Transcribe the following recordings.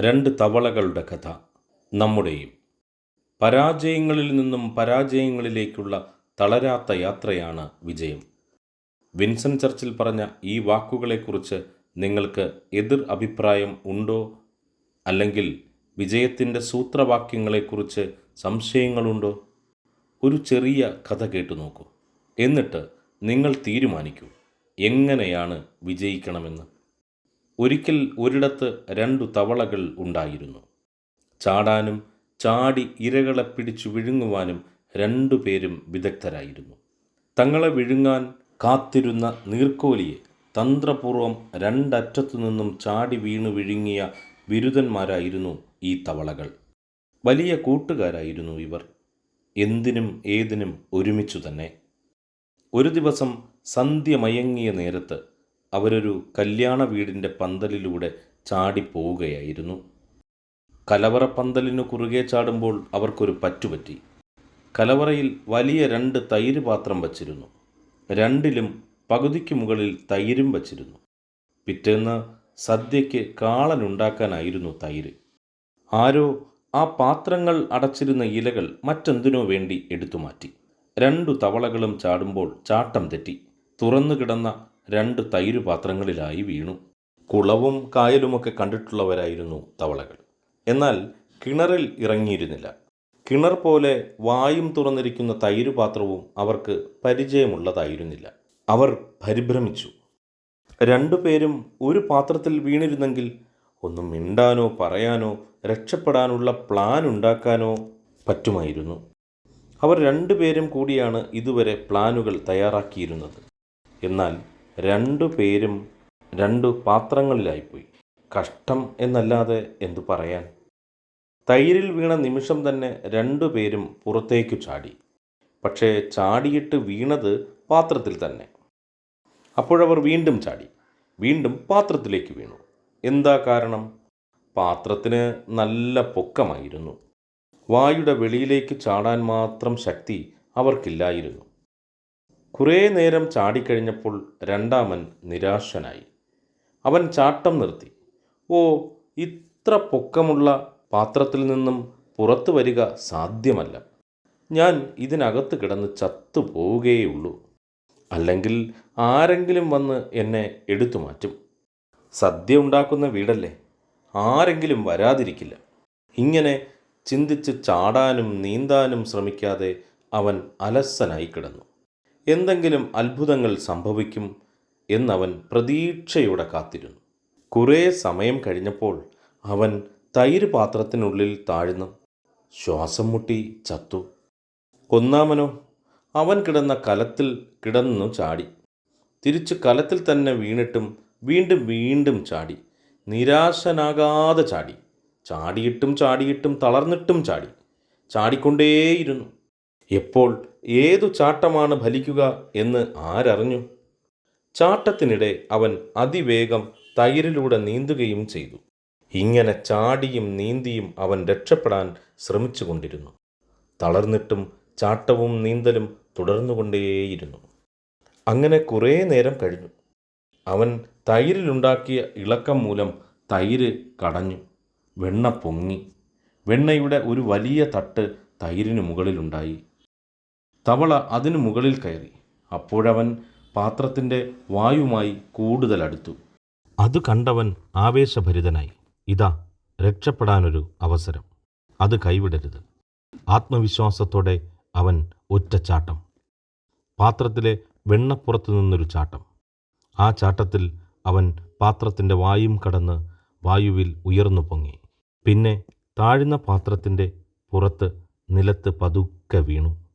രണ്ട് തവളകളുടെ കഥ നമ്മുടെയും. പരാജയങ്ങളിൽ നിന്നും പരാജയങ്ങളിലേക്കുള്ള തളരാത്ത യാത്രയാണ് വിജയം. വിൻസൻ ചർച്ചിൽ പറഞ്ഞ ഈ വാക്കുകളെക്കുറിച്ച് നിങ്ങൾക്ക് എതിർ അഭിപ്രായം ഉണ്ടോ? അല്ലെങ്കിൽ വിജയത്തിന്റെ സൂത്രവാക്യങ്ങളെക്കുറിച്ച് സംശയങ്ങളുണ്ടോ? ഒരു ചെറിയ കഥ കേട്ടു നോക്കൂ. എന്നിട്ട് നിങ്ങൾ തീരുമാനിക്കൂ എങ്ങനെയാണ് വിജയിക്കണമെന്ന്. ഒരിക്കൽ ഒരിടത്ത് രണ്ടു തവളകൾ ഉണ്ടായിരുന്നു. ചാടാനും ചാടി ഇരകളെ പിടിച്ചു വിഴുങ്ങുവാനും രണ്ടുപേരും വിദഗ്ധരായിരുന്നു. തങ്ങളെ വിഴുങ്ങാൻ കാത്തിരുന്ന നീർക്കോലിയെ തന്ത്രപൂർവം രണ്ടറ്റത്തു നിന്നും ചാടി വീണു വിഴുങ്ങിയ ബിരുദന്മാരായിരുന്നു ഈ തവളകൾ. വലിയ കൂട്ടുകാരായിരുന്നു ഇവർ. എന്തിനും ഏതിനും ഒരുമിച്ചു തന്നെ ഒരു ദിവസം സന്ധ്യ മയങ്ങിയ നേരത്ത് അവരൊരു കല്യാണ വീടിന്റെ പന്തലിലൂടെ ചാടിപ്പോവുകയായിരുന്നു. കലവറ പന്തലിനു കുറുകെ ചാടുമ്പോൾ അവർക്കൊരു പറ്റുപറ്റി. കലവറയിൽ വലിയ രണ്ട് തൈര് പാത്രം വച്ചിരുന്നു. രണ്ടിലും പകുതിക്ക് മുകളിൽ തൈരും വച്ചിരുന്നു. പിറ്റേന്ന് സദ്യയ്ക്ക് കാളനുണ്ടാക്കാനായിരുന്നു തൈര്. ആരോ ആ പാത്രങ്ങൾ അടച്ചിരുന്ന ഇലകൾ മറ്റെന്തിനോ വേണ്ടി എടുത്തു മാറ്റി രണ്ടു തവളകളും ചാടുമ്പോൾ ചാട്ടം തെറ്റി. തുറന്നു കിടന്ന രണ്ട് തൈര് പാത്രങ്ങളിലായി വീണു. കുളവും കായലുമൊക്കെ കണ്ടിട്ടുള്ളവരായിരുന്നു തവളകൾ. എന്നാൽ കിണറിൽ ഇറങ്ങിയിരുന്നില്ല. കിണർ പോലെ വായും തുറന്നിരിക്കുന്ന തൈര് പാത്രവും അവർക്ക് പരിചയമുള്ളതായിരുന്നില്ല. അവർ പരിഭ്രമിച്ചു. രണ്ടുപേരും ഒരു പാത്രത്തിൽ വീണിരുന്നെങ്കിൽ ഒന്നും മിണ്ടാനോ പറയാനോ രക്ഷപ്പെടാനുള്ള പ്ലാൻ ഉണ്ടാക്കാനോ പറ്റുമായിരുന്നു. അവർ രണ്ടുപേരും കൂടിയാണ് ഇതുവരെ പ്ലാനുകൾ തയ്യാറാക്കിയിരുന്നത്. എന്നാൽ രണ്ടു പേരും രണ്ടു പാത്രങ്ങളിലായിപ്പോയി. കഷ്ടം എന്നല്ലാതെ എന്തു പറയാൻ? തൈരിൽ വീണ നിമിഷം തന്നെ രണ്ടു പേരും പുറത്തേക്കു ചാടി. പക്ഷേ ചാടിയിട്ട് വീണത് പാത്രത്തിൽ തന്നെ. അപ്പോഴവർ വീണ്ടും ചാടി. വീണ്ടും പാത്രത്തിലേക്ക് വീണു. എന്താ കാരണം? പാത്രത്തിന് നല്ല പൊക്കമായിരുന്നു. വായുടെ വെളിയിലേക്ക് ചാടാൻ മാത്രം ശക്തി അവർക്കില്ലായിരുന്നു. കുറേ നേരം ചാടിക്കഴിഞ്ഞപ്പോൾ രണ്ടാമൻ നിരാശനായി. അവൻ ചാട്ടം നിർത്തി. ഓ ഇത്ര പൊക്കമുള്ള പാത്രത്തിൽ നിന്നും പുറത്തു വരിക സാധ്യമല്ല. ഞാൻ ഇതിനകത്ത് കിടന്ന് ചത്തു പോവുകയുള്ളൂ അല്ലെങ്കിൽ ആരെങ്കിലും വന്ന് എന്നെ എടുത്തു മാറ്റും. സദ്യ ഉണ്ടാക്കുന്ന വീടല്ലേ? ആരെങ്കിലും വരാതിരിക്കില്ല. ഇങ്ങനെ ചിന്തിച്ച് ചാടാനും നീന്താനും ശ്രമിക്കാതെ അവൻ അലസനായി കിടന്നു. എന്തെങ്കിലും അത്ഭുതങ്ങൾ സംഭവിക്കും എന്നവൻ പ്രതീക്ഷയോടെ കാത്തിരുന്നു. കുറേ സമയം കഴിഞ്ഞപ്പോൾ അവൻ തൈര് പാത്രത്തിനുള്ളിൽ താഴ്ന്നു. ശ്വാസം മുട്ടി ചത്തു. കൊന്നാമനോ അവൻ കിടന്ന കലത്തിൽ കിടന്നു ചാടി. തിരിച്ചു കലത്തിൽ തന്നെ വീണിട്ടും വീണ്ടും വീണ്ടും ചാടി. നിരാശനാകാതെ ചാടി. ചാടിയിട്ടും ചാടിയിട്ടും തളർന്നിട്ടും ചാടി. ചാടിക്കൊണ്ടേയിരുന്നു. എപ്പോൾ ഏതു ചാട്ടമാണ് ഫലിക്കുക എന്ന് ആരറിഞ്ഞു? ചാട്ടത്തിനിടെ അവൻ അതിവേഗം തൈരിലൂടെ നീന്തുകയും ചെയ്തു. ഇങ്ങനെ ചാടിയും നീന്തിയും അവൻ രക്ഷപ്പെടാൻ ശ്രമിച്ചുകൊണ്ടിരുന്നു. തളർന്നിട്ടും ചാട്ടവും നീന്തലും തുടർന്നുകൊണ്ടേയിരുന്നു. അങ്ങനെ കുറേ നേരം കഴിഞ്ഞു. അവൻ തൈരിലുണ്ടാക്കിയ ഇളക്കം മൂലം തൈര് കടഞ്ഞു. വെണ്ണ പൊങ്ങി. വെണ്ണയുടെ ഒരു വലിയ തട്ട് തൈരിന് മുകളിലുണ്ടായി. തവള അതിനു മുകളിൽ കയറി. അപ്പോഴവൻ പാത്രത്തിന്റെ വായുമായി കൂടുതൽ അടുത്തു അത് കണ്ടവൻ ആവേശഭരിതനായി. ഇതാ രക്ഷപ്പെടാനൊരു അവസരം. അത് കൈവിടരുത്. ആത്മവിശ്വാസത്തോടെ അവൻ ഒറ്റച്ചാട്ടം. പാത്രത്തിലെ വെണ്ണപ്പുറത്തു നിന്നൊരു ചാട്ടം. ആ ചാട്ടത്തിൽ അവൻ പാത്രത്തിന്റെ വായും കടന്ന് വായുവിൽ ഉയർന്നു പൊങ്ങി. പിന്നെ താഴ്ന്ന പാത്രത്തിന്റെ പുറത്ത് നിലത്ത് പതുക്കെ വീണു.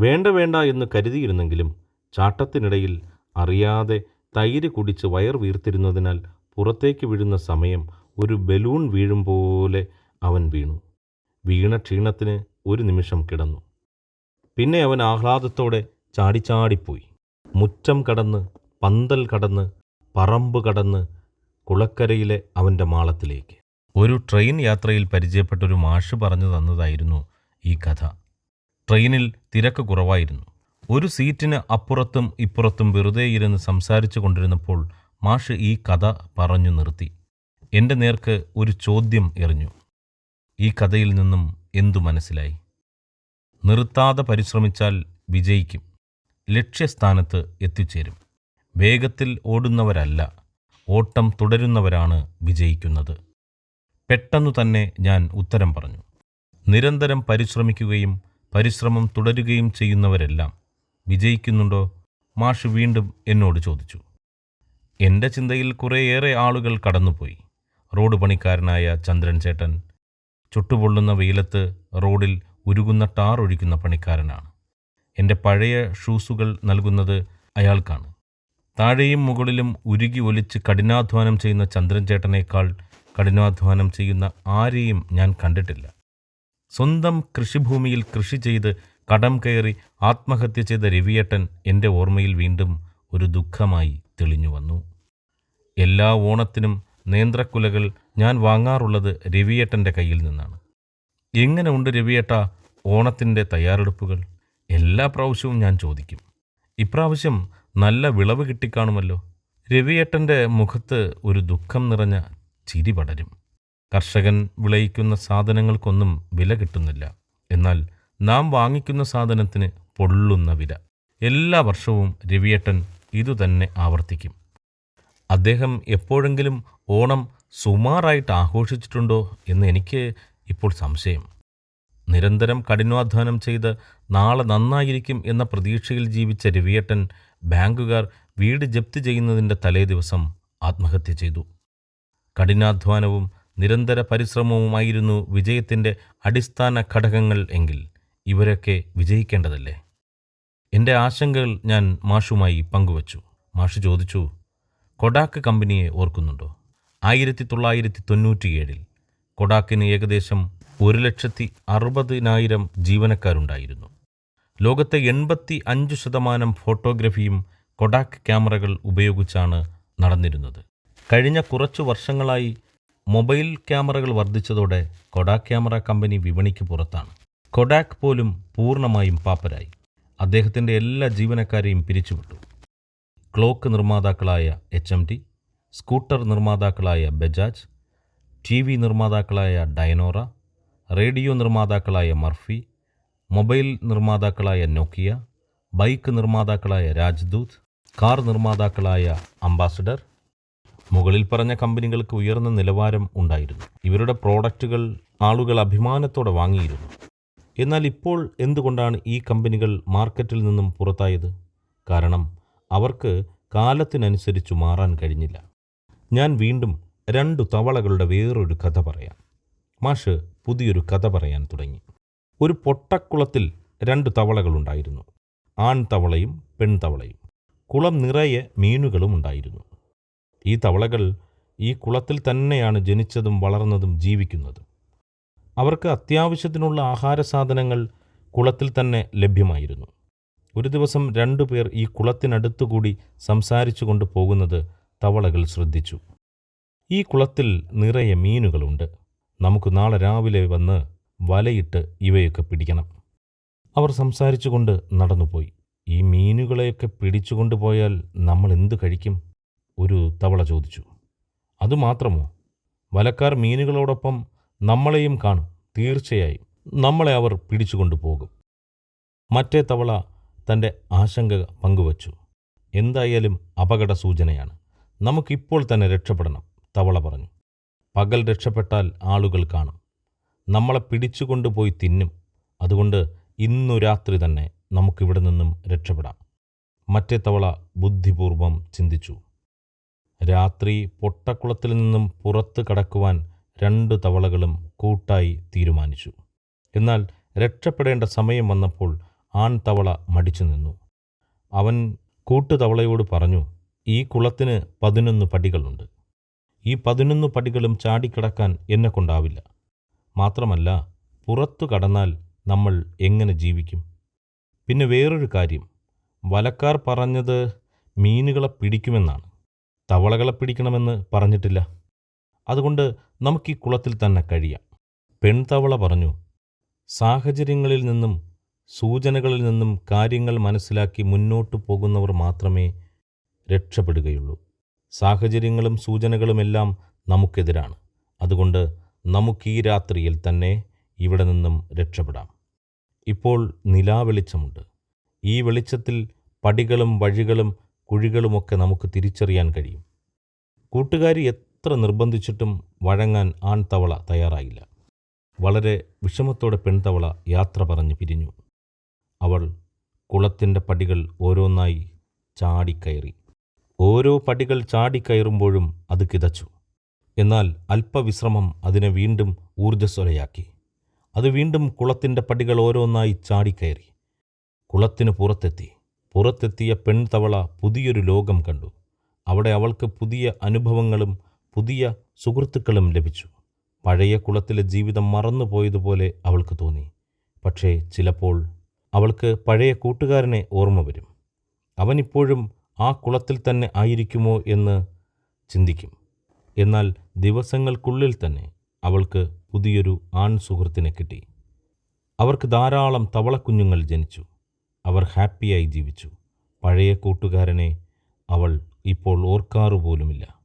വേണ്ട വേണ്ട എന്ന് കരുതിയിരുന്നെങ്കിലും ചാട്ടത്തിനിടയിൽ അറിയാതെ തൈര് കുടിച്ച് വയർ വീർത്തിരുന്നതിനാൽ പുറത്തേക്ക് വീഴുന്ന സമയം ഒരു ബലൂൺ വീഴും പോലെ അവൻ വീണു. വീണ ക്ഷീണത്തിന് ഒരു നിമിഷം കിടന്നു. പിന്നെ അവൻ ആഹ്ലാദത്തോടെ ചാടിച്ചാടിപ്പോയി. മുറ്റം കടന്ന് പന്തൽ കടന്ന് പറമ്പ് കടന്ന് കുളക്കരയിലെ അവന്റെ മാളത്തിലേക്ക്. ഒരു ട്രെയിൻ യാത്രയിൽ പരിചയപ്പെട്ടൊരു മാഷ് പറഞ്ഞു തന്നതായിരുന്നു ഈ കഥ. ട്രെയിനിൽ തിരക്ക് കുറവായിരുന്നു. ഒരു സീറ്റിന് അപ്പുറത്തും ഇപ്പുറത്തും വെറുതെ ഇരുന്ന് സംസാരിച്ചു കൊണ്ടിരുന്നപ്പോൾ മാഷ് ഈ കഥ പറഞ്ഞു നിർത്തി. എന്റെ നേർക്ക് ഒരു ചോദ്യം എറിഞ്ഞു. ഈ കഥയിൽ നിന്നും എന്തു മനസ്സിലായി? നിർത്താതെ പരിശ്രമിച്ചാൽ വിജയിക്കും. ലക്ഷ്യസ്ഥാനത്ത് എത്തിച്ചേരും. വേഗത്തിൽ ഓടുന്നവരല്ല ഓട്ടം തുടരുന്നവരാണ് വിജയിക്കുന്നത്. പെട്ടെന്നു തന്നെ ഞാൻ ഉത്തരം പറഞ്ഞു. നിരന്തരം പരിശ്രമിക്കുകയും പരിശ്രമം തുടരുകയും ചെയ്യുന്നവരെല്ലാം വിജയിക്കുന്നുണ്ടോ? മാഷ് വീണ്ടും എന്നോട് ചോദിച്ചു. എന്റെ ചിന്തയിൽ കുറേയേറെ ആളുകൾ കടന്നുപോയി. റോഡ് പണിക്കാരനായ ചന്ദ്രൻ ചേട്ടൻ ചുട്ടുപൊള്ളുന്ന വെയിലത്ത് റോഡിൽ ഉരുകുന്ന ടാർ ഒഴിക്കുന്ന പണിക്കാരനാണ്. എന്റെ പഴയ ഷൂസുകൾ നൽകുന്നത് അയാൾക്കാണ്. താഴെയും മുകളിലും ഉരുകി ഒലിച്ച് കഠിനാധ്വാനം ചെയ്യുന്ന ചന്ദ്രൻ ചേട്ടനേക്കാൾ കഠിനാധ്വാനം ചെയ്യുന്ന ആരെയും ഞാൻ കണ്ടിട്ടില്ല. സ്വന്തം കൃഷിഭൂമിയിൽ കൃഷി ചെയ്ത് കടം കയറി ആത്മഹത്യ ചെയ്ത രവിയേട്ടൻ എന്റെ ഓർമ്മയിൽ വീണ്ടും ഒരു ദുഃഖമായി തെളിഞ്ഞു വന്നു. എല്ലാ ഓണത്തിനും നേന്ത്രക്കുലകൾ ഞാൻ വാങ്ങാറുള്ളത് രവിയേട്ടന്റെ കയ്യിൽ നിന്നാണ്. എങ്ങനെ ഉണ്ട് രവിയേട്ട ഓണത്തിന്റെ തയ്യാറെടുപ്പുകൾ? എല്ലാ പ്രാവശ്യവും ഞാൻ ചോദിക്കും. ഇപ്രാവശ്യം നല്ല വിളവ് കിട്ടിക്കാണുമല്ലോ. രവിയേട്ടന്റെ മുഖത്ത് ഒരു ദുഃഖം നിറഞ്ഞ ചിരി പടരും. കർഷകൻ വിളയിക്കുന്ന സാധനങ്ങൾക്കൊന്നും വില കിട്ടുന്നില്ല. എന്നാൽ നാം വാങ്ങിക്കുന്ന സാധനത്തിന് പൊള്ളുന്ന വില. എല്ലാ വർഷവും രവിയേട്ടൻ ഇതുതന്നെ ആവർത്തിക്കും. അദ്ദേഹം എപ്പോഴെങ്കിലും ഓണം സുമാറായിട്ട് ആഘോഷിച്ചിട്ടുണ്ടോ എന്ന് എനിക്ക് ഇപ്പോൾ സംശയം. നിരന്തരം കഠിനാധ്വാനം ചെയ്ത് നാളെ നന്നായിരിക്കും എന്ന പ്രതീക്ഷയിൽ ജീവിച്ച രവിയേട്ടൻ ബാങ്കുകാർ വീട് ജപ്തി ചെയ്യുന്നതിന്റെ തലേദിവസം ആത്മഹത്യ ചെയ്തു. കഠിനാധ്വാനവും നിരന്തര പരിശ്രമവുമായിരുന്നു വിജയത്തിന്റെ അടിസ്ഥാന ഘടകങ്ങൾ എങ്കിൽ ഇവരൊക്കെ വിജയിക്കേണ്ടതല്ലേ? എന്റെ ആശങ്കകൾ ഞാൻ മാഷുമായി പങ്കുവച്ചു. മാഷ് ചോദിച്ചു കൊഡാക്ക് കമ്പനിയെ ഓർക്കുന്നുണ്ടോ? ആയിരത്തി തൊള്ളായിരത്തി തൊണ്ണൂറ്റിയേഴിൽ കൊഡാക്കിന് ഏകദേശം ഒരു ലക്ഷത്തി അറുപതിനായിരം ജീവനക്കാരുണ്ടായിരുന്നു. ലോകത്തെ എൺപത്തി അഞ്ച് ശതമാനം ഫോട്ടോഗ്രഫിയും കൊഡാക്ക് ക്യാമറകൾ ഉപയോഗിച്ചാണ് നടന്നിരുന്നത്. കഴിഞ്ഞ കുറച്ചു വർഷങ്ങളായി മൊബൈൽ ക്യാമറകൾ വർദ്ധിച്ചതോടെ കൊഡാക് ക്യാമറ കമ്പനി വിപണിക്ക് പുറത്താണ്. കൊഡാക് പോലും പൂർണമായും പാപ്പരായി. അദ്ദേഹത്തിന്റെ എല്ലാ ജീവനക്കാരെയും പിരിച്ചുവിട്ടു. ക്ലോക്ക് നിർമ്മാതാക്കളായ എച്ച് എം ടി സ്കൂട്ടർ നിർമ്മാതാക്കളായ ബജാജ് ടി വി നിർമ്മാതാക്കളായ ഡയനോറ റേഡിയോ നിർമ്മാതാക്കളായ മർഫി മൊബൈൽ നിർമ്മാതാക്കളായ നോക്കിയ ബൈക്ക് നിർമ്മാതാക്കളായ രാജ്ദൂത് കാർ നിർമ്മാതാക്കളായ അംബാസഡർ മുകളിൽ പറഞ്ഞ കമ്പനികൾക്ക് ഉയർന്ന നിലവാരം ഉണ്ടായിരുന്നു. ഇവരുടെ പ്രോഡക്റ്റുകൾ ആളുകൾ അഭിമാനത്തോടെ വാങ്ങിയിരുന്നു. എന്നാൽ ഇപ്പോൾ എന്തുകൊണ്ടാണ് ഈ കമ്പനികൾ മാർക്കറ്റിൽ നിന്നും പുറത്തായത്? കാരണം അവർക്ക് കാലത്തിനനുസരിച്ച് മാറാൻ കഴിഞ്ഞില്ല. ഞാൻ വീണ്ടും രണ്ടു തവളകളുടെ വേറൊരു കഥ പറയാം. മാഷ് പുതിയൊരു കഥ പറയാൻ തുടങ്ങി. ഒരു പൊട്ടക്കുളത്തിൽ രണ്ടു തവളകളുണ്ടായിരുന്നു ആൺതവളയും പെൺതവളയും. കുളം നിറയെ മീനുകളും ഉണ്ടായിരുന്നു. ഈ തവളകൾ ഈ കുളത്തിൽ തന്നെയാണ് ജനിച്ചതും വളർന്നതും ജീവിക്കുന്നതും. അവർക്ക് അത്യാവശ്യത്തിനുള്ള ആഹാര സാധനങ്ങൾ കുളത്തിൽ തന്നെ ലഭ്യമായിരുന്നു. ഒരു ദിവസം രണ്ടു പേർ ഈ കുളത്തിനടുത്തുകൂടി സംസാരിച്ചു കൊണ്ട് പോകുന്നത് തവളകൾ ശ്രദ്ധിച്ചു. ഈ കുളത്തിൽ നിറയെ മീനുകളുണ്ട്. നമുക്ക് നാളെ രാവിലെ വന്ന് വലയിട്ട് ഇവയൊക്കെ പിടിക്കണം. അവർ സംസാരിച്ചുകൊണ്ട് നടന്നുപോയി. ഈ മീനുകളെയൊക്കെ പിടിച്ചുകൊണ്ടുപോയാൽ നമ്മൾ എന്തു കഴിക്കും? ഒരു തവള ചോദിച്ചു. അതുമാത്രമോ വലക്കാർ മീനുകളോടൊപ്പം നമ്മളെയും കാണും തീർച്ചയായും. നമ്മളെ അവർ പിടിച്ചുകൊണ്ടുപോകും. മറ്റേ തവള തന്റെ ആശങ്ക പങ്കുവച്ചു. എന്തായാലും അപകട സൂചനയാണ് നമുക്കിപ്പോൾ തന്നെ രക്ഷപ്പെടണം തവള പറഞ്ഞു. പകൽ രക്ഷപ്പെട്ടാൽ ആളുകൾ കാണും. നമ്മളെ പിടിച്ചുകൊണ്ടുപോയി തിന്നും. അതുകൊണ്ട് ഇന്നു രാത്രി തന്നെ നമുക്കിവിടെ നിന്നും രക്ഷപ്പെടാം. മറ്റേ തവള ബുദ്ധിപൂർവം ചിന്തിച്ചു. രാത്രി പൊട്ടക്കുളത്തിൽ നിന്നും പുറത്ത് കടക്കുവാൻ രണ്ട് തവളകളും കൂട്ടായി തീരുമാനിച്ചു. എന്നാൽ രക്ഷപ്പെടേണ്ട സമയം വന്നപ്പോൾ ആൺ തവള മടിച്ചു നിന്നു. അവൻ കൂട്ടുതവളയോട് പറഞ്ഞു ഈ കുളത്തിന് പതിനൊന്ന് പടികളുണ്ട്. ഈ പതിനൊന്ന് പടികളും ചാടിക്കിടക്കാൻ എന്നെ കൊണ്ടാവില്ല. മാത്രമല്ല പുറത്തു കടന്നാൽ നമ്മൾ എങ്ങനെ ജീവിക്കും? പിന്നെ വേറൊരു കാര്യം. വലക്കാർ പറഞ്ഞത് മീനുകളെ പിടിക്കുമെന്നാണ്. തവളകളെ പിടിക്കണമെന്ന് പറഞ്ഞിട്ടില്ല. അതുകൊണ്ട് നമുക്ക് ഈ കുളത്തിൽ തന്നെ കഴിയാം. പെൺതവള പറഞ്ഞു സാഹചര്യങ്ങളിൽ നിന്നും സൂചനകളിൽ നിന്നും കാര്യങ്ങൾ മനസ്സിലാക്കി മുന്നോട്ടു പോകുന്നവർ മാത്രമേ രക്ഷപ്പെടുകയുള്ളൂ. സാഹചര്യങ്ങളും സൂചനകളുമെല്ലാം നമുക്കെതിരാണ്. അതുകൊണ്ട് നമുക്ക് ഈ രാത്രിയിൽ തന്നെ ഇവിടെ നിന്നും രക്ഷപ്പെടാം. ഇപ്പോൾ നിലാവെളിച്ചമുണ്ട്. ഈ വെളിച്ചത്തിൽ പടികളും വഴികളും കുഴികളുമൊക്കെ നമുക്ക് തിരിച്ചറിയാൻ കഴിയും. കൂട്ടുകാരി എത്ര നിർബന്ധിച്ചിട്ടും വഴങ്ങാൻ ആൺതവള തയ്യാറായില്ല. വളരെ വിഷമത്തോടെ പെൺതവള യാത്ര പറഞ്ഞ് പിരിഞ്ഞു. അവൾ കുളത്തിന്റെ പടികൾ ഓരോന്നായി ചാടിക്കയറി ഓരോ പടികൾ ചാടിക്കയറുമ്പോഴും അത് കിതച്ചു. എന്നാൽ അല്പവിശ്രമം അതിനെ വീണ്ടും ഊർജസ്വലയാക്കി. അത് വീണ്ടും കുളത്തിന്റെ പടികൾ ഓരോന്നായി ചാടിക്കയറി കുളത്തിന് പുറത്തെത്തി. പുറത്തെത്തിയ പെൺതവള പുതിയൊരു ലോകം കണ്ടു. അവിടെ അവൾക്ക് പുതിയ അനുഭവങ്ങളും പുതിയ സുഹൃത്തുക്കളും ലഭിച്ചു. പഴയ കുളത്തിലെ ജീവിതം മറന്നുപോയതുപോലെ അവൾക്ക് തോന്നി. പക്ഷേ ചിലപ്പോൾ അവൾക്ക് പഴയ കൂട്ടുകാരനെ ഓർമ്മ വരും. അവനിപ്പോഴും ആ കുളത്തിൽ തന്നെ ആയിരിക്കുമോ എന്ന് ചിന്തിക്കും. എന്നാൽ ദിവസങ്ങൾക്കുള്ളിൽ തന്നെ അവൾക്ക് പുതിയൊരു ആൺ സുഹൃത്തിനെ കിട്ടി. അവർക്ക് ധാരാളം തവളക്കുഞ്ഞുങ്ങൾ ജനിച്ചു. അവർ ഹാപ്പിയായി ജീവിച്ചു. പഴയ കൂട്ടുകാരനെ അവൾ ഇപ്പോൾ ഓർക്കാറുപോലുമില്ല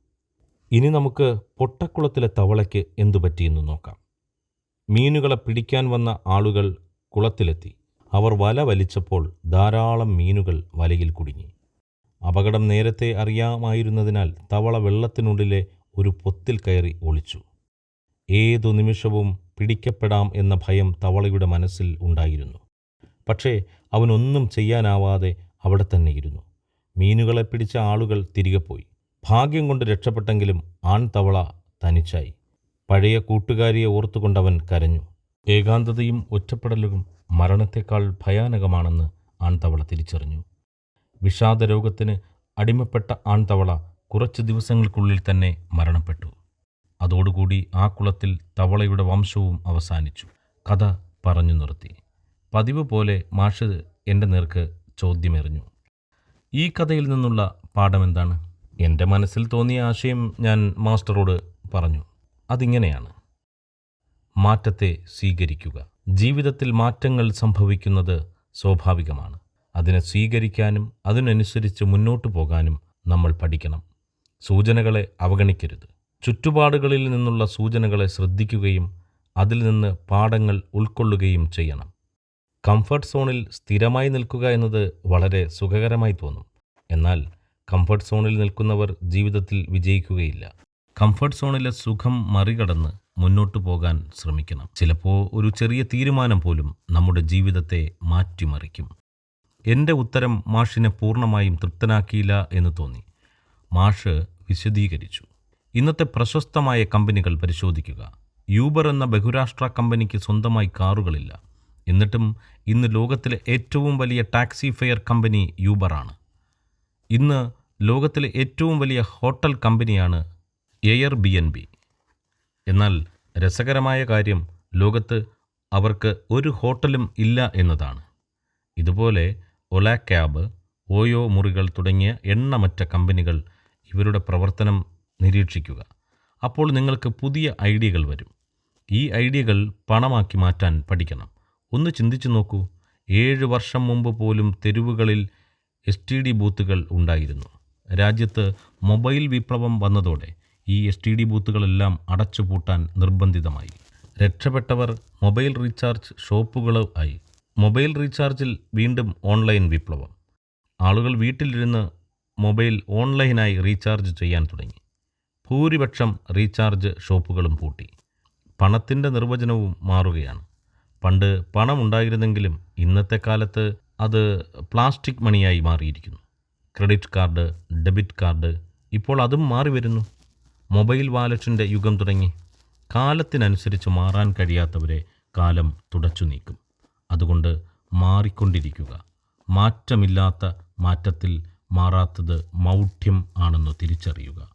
ഇനി നമുക്ക് പൊട്ടക്കുളത്തിലെ തവളയ്ക്ക് എന്തു പറ്റിയെന്ന് നോക്കാം. മീനുകളെ പിടിക്കാൻ വന്ന ആളുകൾ കുളത്തിലെത്തി. അവർ വല വലിച്ചപ്പോൾ ധാരാളം മീനുകൾ വലയിൽ കുടുങ്ങി. അപകടം നേരത്തെ അറിയാമായിരുന്നതിനാൽ തവള വെള്ളത്തിനുള്ളിലെ ഒരു പൊത്തിൽ കയറി ഒളിച്ചു. ഏതു നിമിഷവും പിടിക്കപ്പെടാം എന്ന ഭയം തവളയുടെ മനസ്സിൽ ഉണ്ടായിരുന്നു. പക്ഷേ അവനൊന്നും ചെയ്യാനാവാതെ അവിടെ തന്നെ ഇരുന്നു. മീനുകളെ പിടിച്ച ആളുകൾ തിരികെ പോയി. ഭാഗ്യം കൊണ്ട് രക്ഷപ്പെട്ടെങ്കിലും ആൺതവള തനിച്ചായി. പഴയ കൂട്ടുകാരിയെ ഓർത്തുകൊണ്ടവൻ കരഞ്ഞു. ഏകാന്തതയും ഒറ്റപ്പെടലുകളും മരണത്തെക്കാൾ ഭയാനകമാണെന്ന് ആൺതവള തിരിച്ചറിഞ്ഞു. വിഷാദരോഗത്തിന് അടിമപ്പെട്ട ആൺതവള കുറച്ച് ദിവസങ്ങൾക്കുള്ളിൽ തന്നെ മരണപ്പെട്ടു. അതോടുകൂടി ആ കുളത്തിൽ തവളയുടെ വംശവും അവസാനിച്ചു. കഥ പറഞ്ഞു നിർത്തി. പതിവ് പോലെ മാഷ് എന്റെ നേർക്ക് ചോദ്യമെറിഞ്ഞു. ഈ കഥയിൽ നിന്നുള്ള പാഠം എന്താണ് എന്റെ മനസ്സിൽ തോന്നിയ ആശയം ഞാൻ മാസ്റ്ററോട് പറഞ്ഞു. അതിങ്ങനെയാണ്. മാറ്റത്തെ സ്വീകരിക്കുക. ജീവിതത്തിൽ മാറ്റങ്ങൾ സംഭവിക്കുന്നത് സ്വാഭാവികമാണ്. അതിനെ സ്വീകരിക്കാനും അതിനനുസരിച്ച് മുന്നോട്ട് പോകാനും നമ്മൾ പഠിക്കണം. സൂചനകളെ അവഗണിക്കരുത്. ചുറ്റുപാടുകളിൽ നിന്നുള്ള സൂചനകളെ ശ്രദ്ധിക്കുകയും അതിൽ നിന്ന് പാഠങ്ങൾ ഉൾക്കൊള്ളുകയും ചെയ്യണം. കംഫർട്ട് സോണിൽ സ്ഥിരമായി നിൽക്കുക എന്നത് വളരെ സുഖകരമായി തോന്നും. എന്നാൽ കംഫർട്ട് സോണിൽ നിൽക്കുന്നവർ ജീവിതത്തിൽ വിജയിക്കുകയില്ല. കംഫർട്ട് സോണിലെ സുഖം മറികടന്ന് മുന്നോട്ടു പോകാൻ ശ്രമിക്കണം. ചിലപ്പോൾ ഒരു ചെറിയ തീരുമാനം പോലും നമ്മുടെ ജീവിതത്തെ മാറ്റിമറിക്കും. എന്റെ ഉത്തരം മാഷിനെ പൂർണമായും തൃപ്തനാക്കിയില്ല എന്ന് തോന്നി. മാഷ് വിശദീകരിച്ചു. ഇന്നത്തെ പ്രശസ്തമായ കമ്പനികൾ പരിശോധിക്കുക. യൂബർ എന്ന ബഹുരാഷ്ട്ര കമ്പനിക്ക് സ്വന്തമായി കാറുകളില്ല. എന്നിട്ടും ഇന്ന് ലോകത്തിലെ ഏറ്റവും വലിയ ടാക്സി ഫെയർ കമ്പനി യൂബറാണ്. ഇന്ന് ലോകത്തിലെ ഏറ്റവും വലിയ ഹോട്ടൽ കമ്പനിയാണ് എയർ ബി എൻ ബി എന്നാൽ രസകരമായ കാര്യം ലോകത്ത് അവർക്ക് ഒരു ഹോട്ടലും ഇല്ല എന്നതാണ്. ഇതുപോലെ ഒല ക്യാബ് ഓയോ മുറികൾ തുടങ്ങിയ എണ്ണമറ്റ കമ്പനികൾ ഇവരുടെ പ്രവർത്തനം നിരീക്ഷിക്കുക. അപ്പോൾ നിങ്ങൾക്ക് പുതിയ ഐഡിയകൾ വരും. ഈ ഐഡിയകൾ പണമാക്കി മാറ്റാൻ പഠിക്കണം. ഒന്ന് ചിന്തിച്ചു നോക്കൂ. ഏഴ് വർഷം മുമ്പ് പോലും തെരുവുകളിൽ എസ് ടി ഡി ബൂത്തുകൾ ഉണ്ടായിരുന്നു. രാജ്യത്ത് മൊബൈൽ വിപ്ലവം വന്നതോടെ ഈ എസ് ടി ഡി ബൂത്തുകളെല്ലാം അടച്ചുപൂട്ടാൻ നിർബന്ധിതമായി. രക്ഷപ്പെട്ടവർ മൊബൈൽ റീചാർജ് ഷോപ്പുകൾ ആയി. മൊബൈൽ റീചാർജിൽ വീണ്ടും ഓൺലൈൻ വിപ്ലവം. ആളുകൾ വീട്ടിലിരുന്ന് മൊബൈൽ ഓൺലൈനായി റീചാർജ് ചെയ്യാൻ തുടങ്ങി. ഭൂരിപക്ഷം റീചാർജ് ഷോപ്പുകളും പൂട്ടി. പണത്തിന്റെ നിർവചനവും മാറുകയാണ്. പണ്ട് പണം ഉണ്ടായിരുന്നെങ്കിലും ഇന്നത്തെ കാലത്ത് അത് പ്ലാസ്റ്റിക് മണിയായി മാറിയിരിക്കുന്നു. ക്രെഡിറ്റ് കാർഡ് ഡെബിറ്റ് കാർഡ് ഇപ്പോൾ അതും മാറി വരുന്നു. മൊബൈൽ വാലറ്റിന്റെ യുഗം തുടങ്ങി. കാലത്തിനനുസരിച്ച് മാറാൻ കഴിയാത്തവരെ കാലം തുടച്ചു നീക്കും. അതുകൊണ്ട് മാറിക്കൊണ്ടിരിക്കുക. മാറ്റമില്ലാത്ത മാറ്റത്തിൽ മാറാത്തത് മൗഢ്യം ആണെന്ന് തിരിച്ചറിയുക.